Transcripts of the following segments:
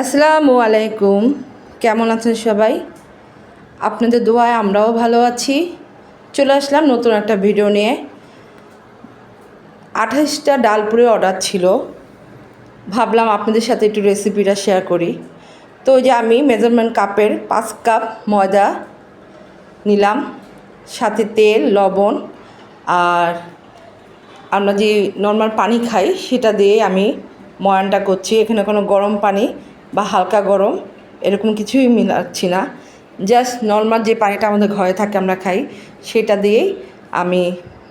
আসসালামু আলাইকুম। কেমন আছেন সবাই? আপনাদের দোয়ায় আমরাও ভালো আছি। চলে আসলাম নতুন একটা ভিডিও নিয়ে। আঠাশটা ডালপুরি অর্ডার ছিল। ভাবলাম আপনাদের সাথে একটু রেসিপিটা শেয়ার করি। তো ওই যে আমি মেজারমেন্ট কাপের পাঁচ কাপ ময়দা নিলাম। সাথে তেল, লবণ আর আমরা যে নর্মাল পানি খাই, সেটা দিয়ে আমি ময়ানটা করছি। এখানে কোনো গরম পানি বা হালকা গরম, এরকম কিছুই মিলাচ্ছি না। জাস্ট নর্মাল যে পানিটা আমাদের ঘরে থাকে আমরা খাই, সেটা দিয়েই আমি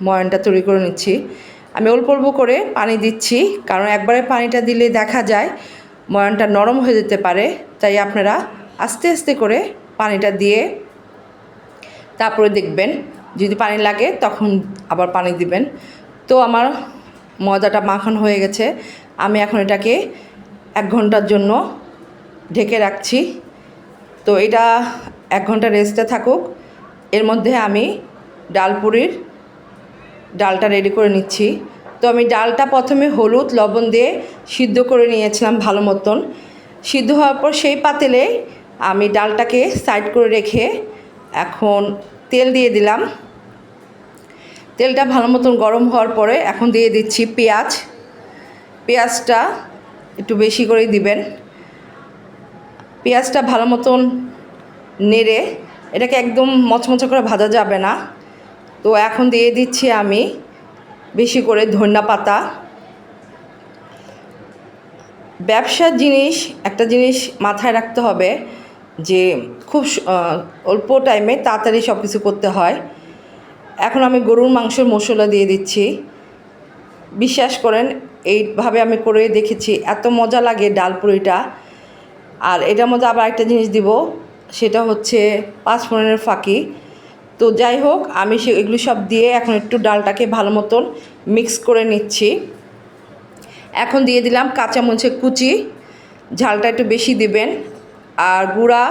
ময়নটা তৈরি করে নিচ্ছি। আমি অল্প অল্প করে পানি দিচ্ছি, কারণ একবারে পানিটা দিলে দেখা যায় ময়নটা নরম হয়ে যেতে পারে। তাই আপনারা আস্তে আস্তে করে পানিটা দিয়ে তারপরে দেখবেন, যদি পানি লাগে তখন আবার পানি দিবেন। তো আমার ময়দাটা মাখন হয়ে গেছে। আমি এখন এটাকে এক ঘণ্টার জন্য ঢেকে রাখছি। তো এটা এক ঘণ্টা রেস্টে থাকুক। এর মধ্যে আমি ডালপুরির ডালটা রেডি করে নিচ্ছি। তো আমি ডালটা প্রথমে হলুদ, লবণ দিয়ে সিদ্ধ করে নিয়েছিলাম ভালো মতন। সিদ্ধ হওয়ার পর সেই পাতেলে আমি ডালটাকে সাইড করে রেখে এখন তেল দিয়ে দিলাম। তেলটা ভালো মতন গরম হওয়ার পরে এখন দিয়ে দিচ্ছি পেঁয়াজ। পেঁয়াজটা একটু বেশি করেই দিবেন। পেঁয়াজটা ভালো মতন নেড়ে এটাকে একদম মচমচে করে ভাজা যাবে না। তো এখন দিয়ে দিচ্ছি আমি বেশি করে ধনিয়া পাতা। ব্যবসার জিনিস, একটা জিনিস মাথায় রাখতে হবে যে খুব অল্প টাইমে তাড়াতাড়ি সব কিছু করতে হয়। এখন আমি গরুর মাংসের মশলা দিয়ে দিচ্ছি। বিশ্বাস করেন, এইভাবে আমি করে দেখেছি, এত মজা লাগে ডাল পুরিটা। আর এটার মধ্যে আবার একটা জিনিস দিব, সেটা হচ্ছে পাঁচ ফোড়নের ফাঁকি। তো যাই হোক, আমি সে এগুলো সব দিয়ে এখন একটু ডালটাকে ভালো মতন মিক্স করে নিচ্ছি। এখন দিয়ে দিলাম কাঁচামরিচের কুচি, ঝালটা একটু বেশি দিবেন, আর গুঁড়া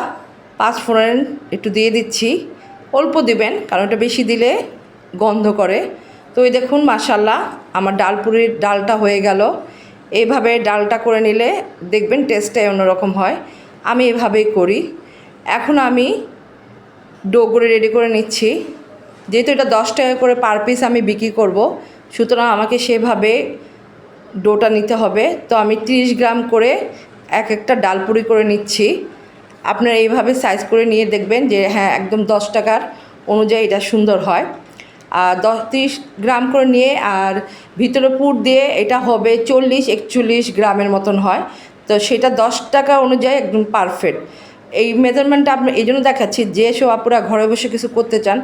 পাঁচ ফোড়ন একটু দিয়ে দিচ্ছি। অল্প দিবেন, কারণ এটা বেশি দিলে গন্ধ করে। তো এই দেখুন মাসাল্লাহ আমার ডালপুরির ডালটা হয়ে গেল। এইভাবে ডালটা করে নিলে দেখবেন টেস্টটাই অন্যরকম হয়। আমি এভাবেই করি। এখন আমি ডো করে রেডি করে নিচ্ছি। যেহেতু এটা দশ টাকা করে পার পিস আমি বিক্রি করব, সুতরাং আমাকে সেভাবে ডোটা নিতে হবে। তো আমি 30 গ্রাম করে এক একটা ডালপুরি করে নিচ্ছি। আপনারা এইভাবে সাইজ করে নিয়ে দেখবেন যে হ্যাঁ একদম দশ টাকার অনুযায়ী এটা সুন্দর হয়। দশ তিরিশ গ্রাম করে নিয়ে আর ভিতরে পুর দিয়ে এটা হবে চল্লিশ, একচল্লিশ গ্রামের মতন হয়। তো সেটা দশ টাকা অনুযায়ী একদম পারফেক্ট এই মেজারমেন্টটা আপনি এই জন্য দেখাচ্ছি, যে সব আপুরা ঘরে বসে কিছু করতে চান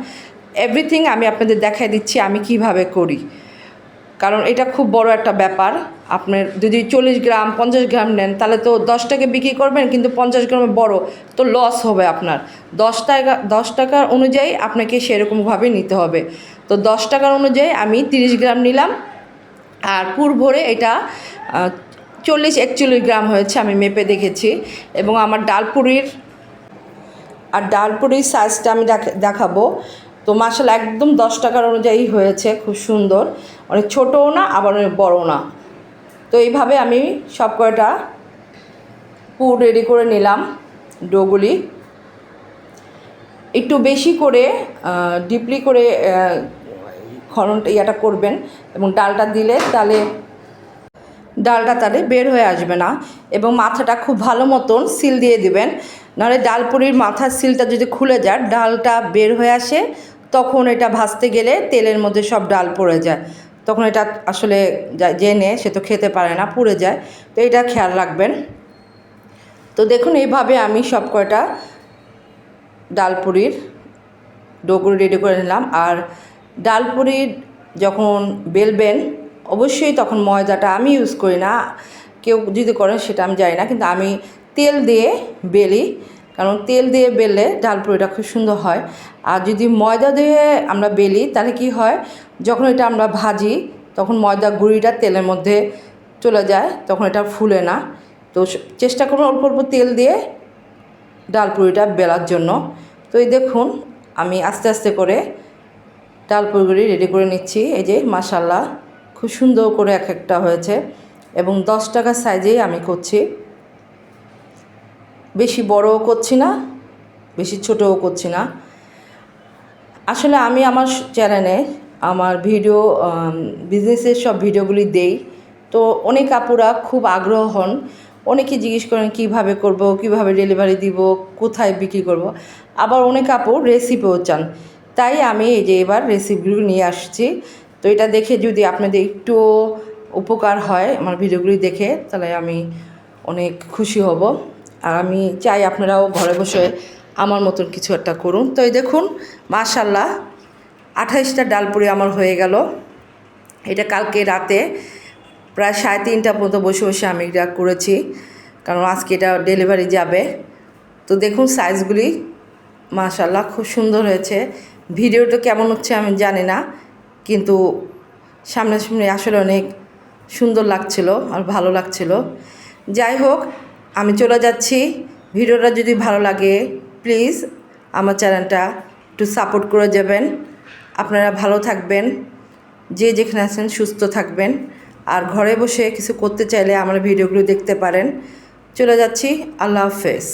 এভরিথিং আমি আপনাদের দেখাই দিচ্ছি আমি কীভাবে করি। কারণ এটা খুব বড় একটা ব্যাপার। আপনার যদি চল্লিশ গ্রাম, পঞ্চাশ গ্রাম নেন, তাহলে তো দশ টাকা বিক্রি করবেন, কিন্তু পঞ্চাশ গ্রামে বড়, তো লস হবে আপনার। দশ টাকা, দশ টাকার অনুযায়ী আপনাকে সেরকমভাবে নিতে হবে। তো দশ টাকার অনুযায়ী আমি তিরিশ গ্রাম নিলাম। আর পুর ভরে এটা চল্লিশ একচল্লিশ গ্রাম হয়েছে আমি মেপে দেখেছি। এবং আমার ডালপুরির আর ডালপুরির সাইজটা আমি দেখ- দেখাবো। তো মাসাল একদম দশ টাকার অনুযায়ী হয়েছে, খুব সুন্দর। অনেক ছোটও না, আবার অনেক বড়ও না। তো এইভাবে আমি সব কয়টা পুর রেডি করে নিলাম ডোগুলি। একটু বেশি করে ডিপলি করে খনন ইয়াটা করবেন এবং ডালটা দিলে তাহলে ডালটা তাহলে বের হয়ে আসবে না এবং মাথাটা খুব ভালো মতন সিল দিয়ে দিবেন। নাহলে ডালপুরির মাথার সিলটা যদি খুলে যায়, ডালটা বের হয়ে আসে, তখন এটা ভাজতে গেলে তেলের মধ্যে সব ডাল পড়ে যায়। তখন এটা আসলে জেনে সে তো খেতে পারে না, পুড়ে যায়। তো এটা খেয়াল রাখবেন। তো দেখুন, এইভাবে আমি সব কয়টা ডালপুরির ডোগুলো রেডি করে নিলাম। আর ডালপুরির যখন বেলবেন, অবশ্যই তখন ময়দাটা আমি ইউজ করি না। কেউ যদি করেন সেটা আমি জানি না, কিন্তু আমি তেল দিয়ে বেলি। কারণ তেল দিয়ে বেললে ডালপুরিটা খুব সুন্দর হয়। আর যদি ময়দা দিয়ে আমরা বেলি, তাহলে কি হয়? যখন এটা আমরা ভাজি, তখন ময়দা গুঁড়িটা তেলের মধ্যে চলে যায়, তখন এটা ফুলে না। তো চেষ্টা করুন অল্প অল্প তেল দিয়ে ডালপুরিটা বেলার জন্য। তো এই দেখুন, আমি আস্তে আস্তে করে ডাল ডালপুরিগুলি রেডি করে নিচ্ছি। এই যে মাসাল্লাহ খুব সুন্দর করে এক একটা হয়েছে এবং দশ টাকা সাইজেই আমি করছি। বেশি বড়ও করছি না, বেশি ছোটও করছি না। আসলে আমি আমার চ্যানেলে আমার ভিডিও বিজনেসের সব ভিডিওগুলি দেই। তো অনেক আপুরা খুব আগ্রহ হন অনেকে জিজ্ঞেস করেন, কীভাবে করব? কীভাবে ডেলিভারি দিব? কোথায় বিক্রি করব? আবার অনেক আপু রেসিপিও চান। তাই আমি এই যে এবার রেসিপিগুলো নিয়ে আসছি। তো এটা দেখে যদি আপনাদের একটু উপকার হয় আমার ভিডিওগুলি দেখে, তাহলে আমি অনেক খুশি হব। আর আমি চাই আপনারাও ঘরে বসে আমার মতন কিছু একটা করুন। তো এই দেখুন মাশাল্লাহ আঠাইশটা ডালপুরি আমার হয়ে গেল। এটা কালকে রাতে প্রায় সাড়ে তিনটা পর্যন্ত বসে বসে আমি এটা করেছি। কারণ আজকে এটা ডেলিভারি যাবে। তো দেখুন সাইজগুলি মাশাল্লাহ খুব সুন্দর হয়েছে। ভিডিওটা কেমন হচ্ছে আমি জানি না, কিন্তু সামনাসামনি আসলে অনেক সুন্দর লাগছিল আর ভালো লাগছিল। যাই হোক, আমি চলে যাচ্ছি। ভিডিওটা যদি ভালো লাগে প্লিজ আমার চ্যানেলটা একটু সাপোর্ট করে যাবেন। আপনারা ভালো থাকবেন। যে যেখানে আছেন সুস্থ থাকবেন। আর ঘরে বসে কিছু করতে চাইলে আমার ভিডিওগুলো দেখতে পারেন। চলে যাচ্ছি। আল্লাহ হাফেজ।